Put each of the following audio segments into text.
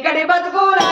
ఇక్కడి బతుకులాయనా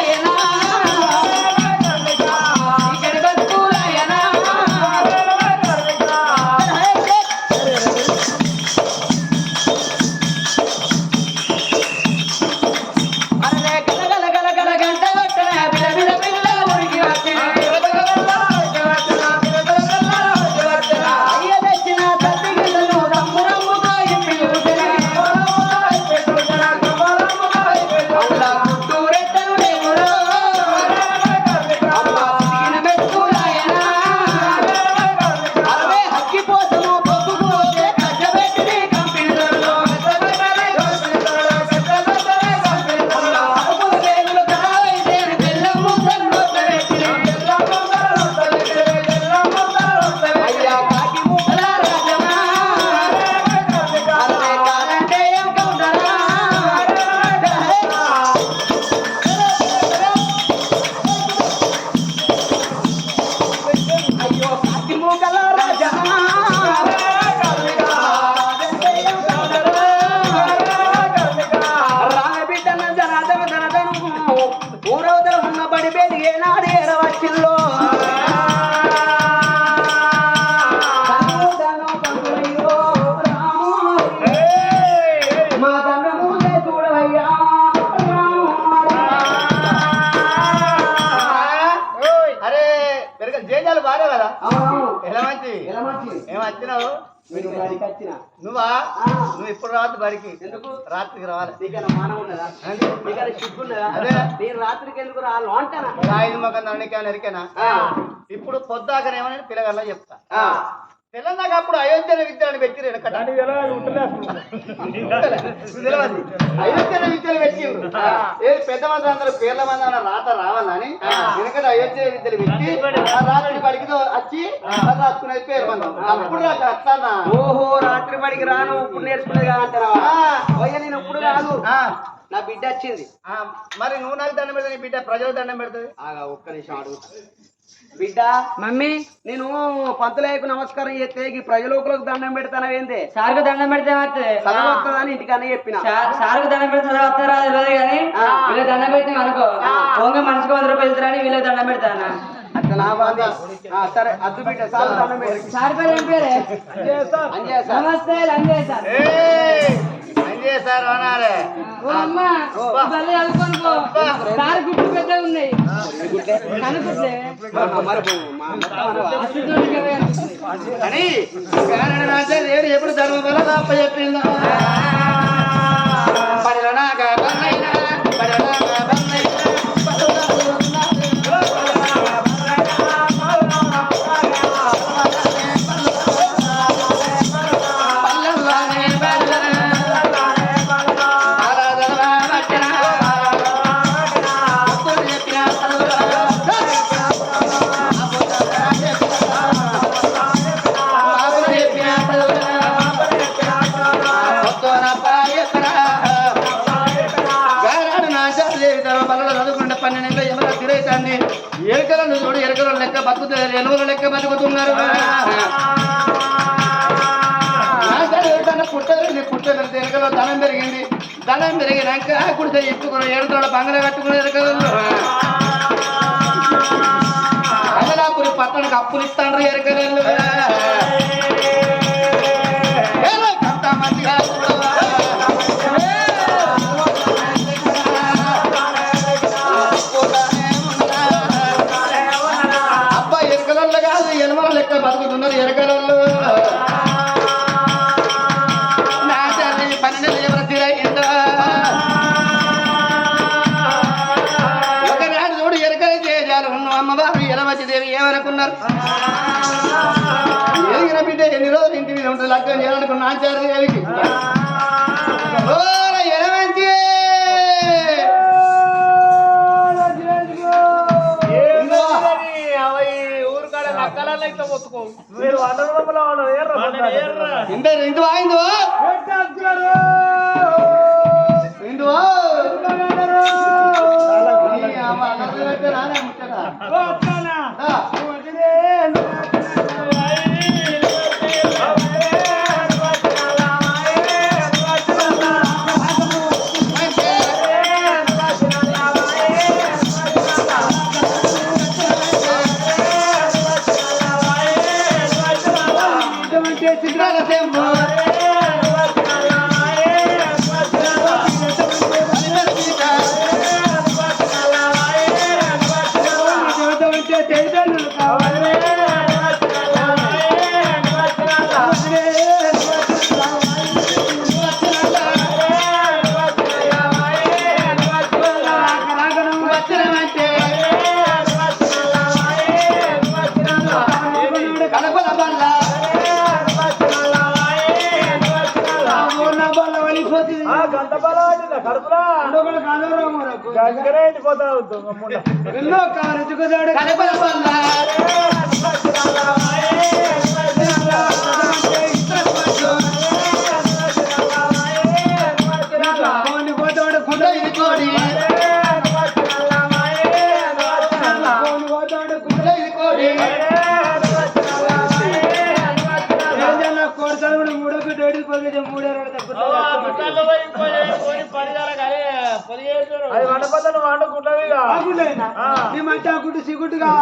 జేజాలు బాగా కదా? ఎలా మంచి ఏం వచ్చినావు? నువ్వా. నువ్వు ఇప్పుడు రావద్దు బడికి? ఎందుకు? రాత్రికి రావాలి. అదే. నేను రాత్రికి ఎందుకు రాను? అంటానా? ఐదు మొక్క నరికేనా. ఇప్పుడు పొద్దాకనేమని పిల్లగల్లా చెప్తా. ఆ. తెలంగాణ అప్పుడు అయోధ్య విద్యను పెట్టి అయోధ్య విద్యలు పెట్టిండ్రు. ఏ పెద్ద మంది అందరూ పేర్ల మంది అన్న రాత రావాలని వెనకట అయోధ్య విద్యలు పెట్టి రాత్రి బడికి వచ్చి రాసుకునేది పేరు మందం. అప్పుడు నాకు అట్లానా ఓహో రాత్రి బడికి రాను ఇప్పుడు నేర్చుకునేది అంటారా? నేను ఇప్పుడు కాదు. ఆ, నా బిడ్డ వచ్చింది. మరి నువ్వు నాకు దండం పెడతా నీ బిడ్డ ప్రజలకు దండం పెడుతుంది? ఒక్క నిమిషం అడుగుతా బిడ్డ మమ్మీ. నేను పంతులేకు నమస్కారం చేస్తే ఈ ప్రజలోకులకు దండం పెడతానవేందే సార్కు దండం పెడితే వస్తుంది చదవస్తుందని ఇంటికన్నా చెప్పిన. సార్కు దండం పెడితే చదవస్తారా తెలియదు కానీ వీళ్ళకి దండం పెడితే అనుకో. పోంగ మనిషికి వంద రూపాయలు ఇస్తారని వీళ్ళకి దండం పెడతానా? సరే అద్దు బిడ్డ సార్ దండం పెట్టి సార్ పేరు ఏం నమస్తే లంజయ్ సార్. చేశారు అనాలే. గుడ్లు ఉన్నాయి అని ఎప్పుడు ధర్మ వల్ల తప్ప చెప్పిందా. ఎలువల లెక్క బతుకుతున్నారు. ఎరకలో ధనం పెరిగింది. ధనం పెరిగినాక కుడితే ఎత్తుకుని ఏడుతోడ బంగారం కట్టుకుని ఎరకలు ఆచార్య మొత్తుకో. ఇంత ఇంత వాయిందో. gente grana tem mão. ఎన్నో కారు కోని పోతాడు కుండ ఇది అది వండపోతాను ఈ మధ్య గుడ్డు సిగుట్టుగా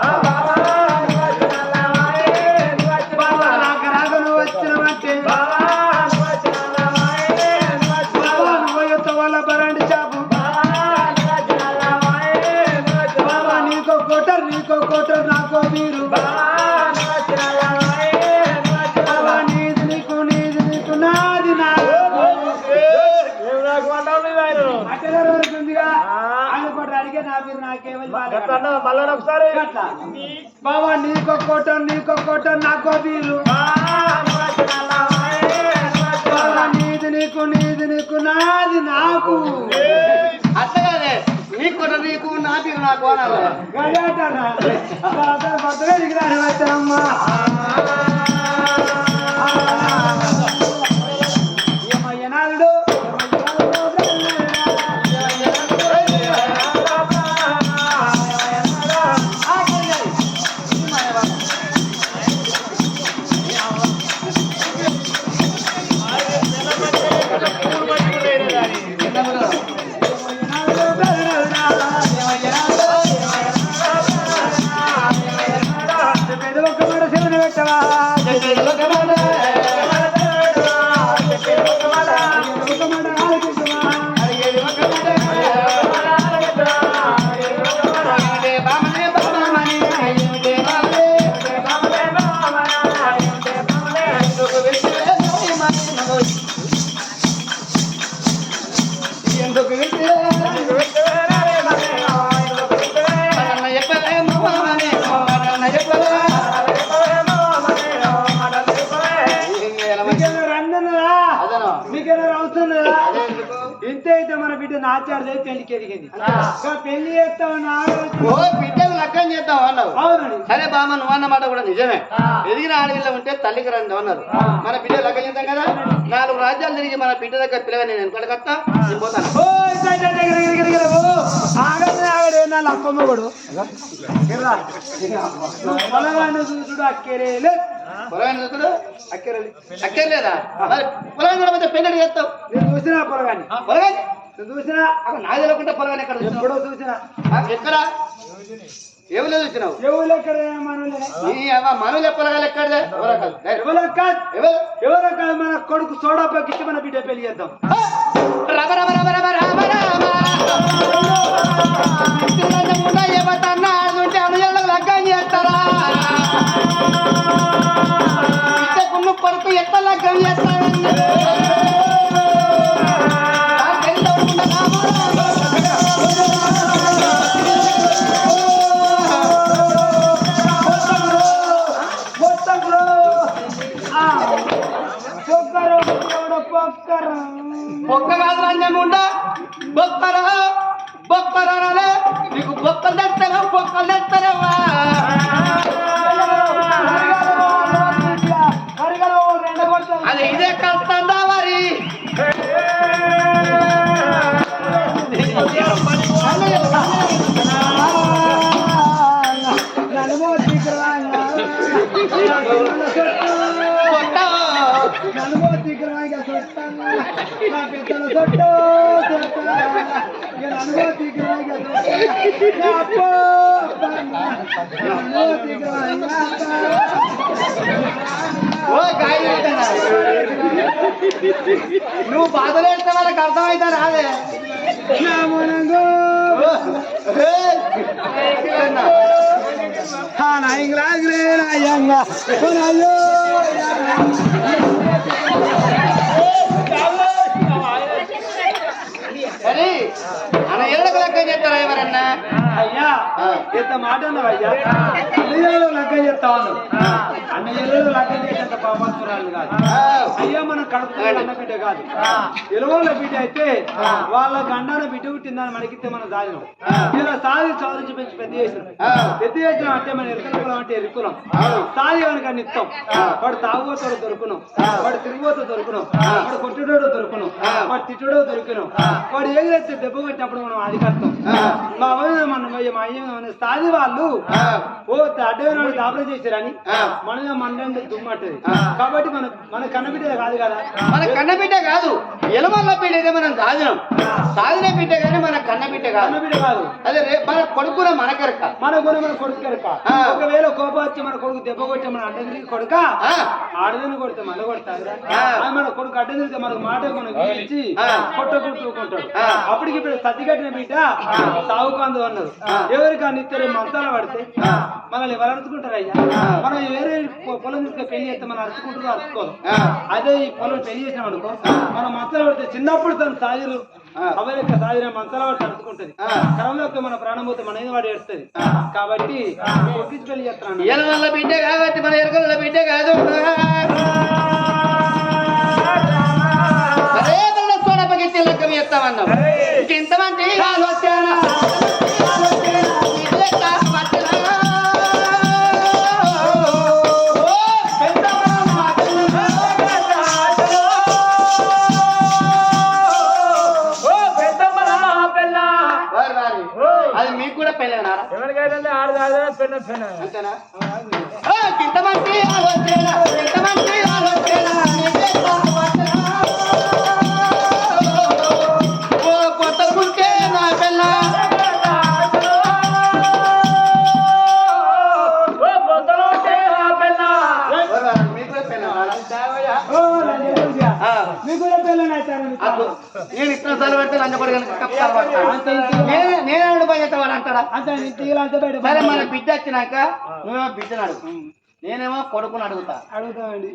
Bye. నా మీరు నాకేమని మళ్ళా ఒకసారి. అట్లా బావా నీకో కోట నీకో కోట నాకో వీలు. నీది నీకు నీది నీకు నాది నాకు. కొట్ట నీకు నా తీరు నాకు అనాలి నాచారు పెళ్ళికి ఎదిగింది పెళ్ళి చేస్తామని ఓ బిడ్డకు లగ్గం చేద్దాం అన్నావు. అవునండి. సరే బామ్మ నువ్వు అన్నమాట కూడా నిజమే. ఎదిగిన ఆడపిల్ల ఉంటే తల్లికి రండి అన్నారు. మన బిడ్డ లగ్గం చేద్దాం కదా? నాలుగు రాజ్యాలు తిరిగి మన బిడ్డ దగ్గర పిల్లగా నేను వెనకాలకత్తా నేను పోతాను ఆగడే ఆగడే నా లప్పమ్మ కూడా? పొలగాన్ని చూసుడు అక్కేరేలే. పొలగాని చూసుడు? అక్కర్లేదా? మరి పొలగాని కూడా పోతే పెళ్ళి చేస్తావు? నేను చూసినా పొలగాన్ని పొలగాని చూసినా? అక్కడ నాకు తెలియకుండా పొలగాని ఎక్కడ? ఎప్పుడో చూసినా. ఎక్కడ? ఎవరు చూసినావు? ఎవరు ఎక్కడ మనలే నీ అమ్మ మనులు పొలగాలు ఎక్కడదే? ఎవరో? ఎవరు మన కొడుకు సోడా పక్కిచ్చి మన బిడ్డ పెళ్ళి చేద్దాం. బొక్క కాదు రంజముండా బొక్కరా బొక్కరా నీకు బొక్కలు తెస్తారా బొక్కలు తెస్తారేవా అది ఇదే కలుస్తుందా మరి నడుమో తెస్తారా ఓ గాయ నువ్వు బాధలేస్తే వాళ్ళకి అర్థమైతే రాదే సరే Thank you. అయ్యా ఇంత మాట అన్నావయ్యా అన్నయ్యలో లగ్గ చెప్తాను అన్నయ్యలో లగ్గ చేసేంత పాపస్తురాలు కాదు. అయ్యా మనం కడుపుతో అన్న బిడ్డ కాదు. ఎలువల బిడ్డ అయితే వాళ్ళ గండాన బిడ్డ పుట్టిందని మనకిస్తే మనం సాధినం ఇలా సాధి చదువు పెంచి పెద్ద చేసినాం. పెద్ద చేసిన అంటే మన ఎరుకులం అంటే ఎరుకులం. సాధి కనుక నిత్తం వాడు తాగుబోతాడు దొరుకును. వాడు తిరిగిపోతా దొరుకును. వాడు కొట్టుడోడు దొరుకును. వాడు తిట్టుడో దొరుకును. వాడు ఏం చేస్తే దెబ్బ కొట్టినప్పుడు మనం అవ్వ మన మా అయ్య మన సాది వాళ్ళు ఓ అడ్డమైన దాపలు చేశారని మన మండండి దుమ్మంటది. కాబట్టి మన మన కన్నబిడ్డ కాదు కదా? మన కన్న బిడ్డ కాదు. ఎలమల్ల బిడ్డ అయితే మనం సాధినం. సాధిన బిడ్డ కానీ మన కన్న బిడ్డ కాదు. కన్నబిడ్డ కాదు. అదే మన కొడుకున మన కరక. మన గుణ మన కొడుకు కనుక ఆ. ఒకవేళ కోపం వచ్చి మన కొడుకు దెబ్బ కొట్టి మన అడ్డ తిరిగి కొడుక ఆ. ఆడదని కొడితే మన కొడతారు ఆ. మన కొడుకు అడ్డ తిరిగితే మనకు మాట మనం ఇచ్చి. కొట్టుకుంటాడు. అప్పటికి ఇప్పుడు కట్టిన బిడ్డ సాగుకాందు అన్నారు. ఎవరికి ఆ నిత్యం మంచాల పడితే మనల్ని ఎవరు అరుచుకుంటారు అయ్యా? మనం వేరే పొలం తీసుకొని పెళ్ళి చేస్తే మనం అరుచుకుంటారు అరుచుకోరు. ఆ. అదే ఈ పొలం పెళ్ళి చేసినాం అనుకో మనం మంచాల పడితే చిన్నప్పుడు తన అవే యొక్క సాజున మంచాల పడితే అరుచుకుంటది. క్రమంలో మన ప్రాణం పోతే మన వాడు ఏడుస్తుంది. కాబట్టి కొట్టించి పెళ్ళి చేస్తున్నాను బిడ్డ కాబట్టి మన బిడ్డ కాదు. ఇంతమంది అంతేనా ఆ, ఇంతమంది ఆలోచన ఇంతమంది ఆలోచన నేను పెడితే లంచ నేను నేను బయట సరే మన బిడ్డ వచ్చినాక నువ్వేమో బిడ్డను అడుగు. నేనేమో కొడుకుని అడుగుతా. అడుగుతామండి.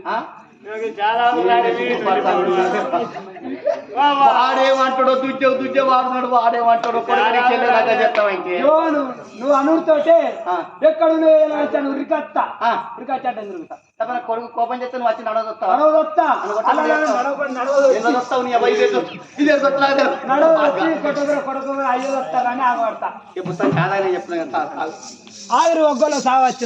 వాడేమంటాడో దుద్దే దుద్దే వాడుతున్నాడు వాడేమంటాడో కొడుకుని చెల్లెలాగా చెప్తావా ఇంకే? నువ్వు అనుడితోటే. ఎక్కడ నువ్వు తిరుగుతా తప్పన కొడుకు కోపం చేస్తే నువ్వు వచ్చి నడవదొస్తావా? నడవదొచ్చి. ఎన్నో వస్తావు నీ అబ్బాయి ఇదే నడవదొచ్చి కొట్టుకురా కొడుకు అయ్యో వస్తా కానీ ఆగబడతా. ఈ పుస్తకం కాదని చెప్తున్నా కదా ఒగ్గలో సావచ్చు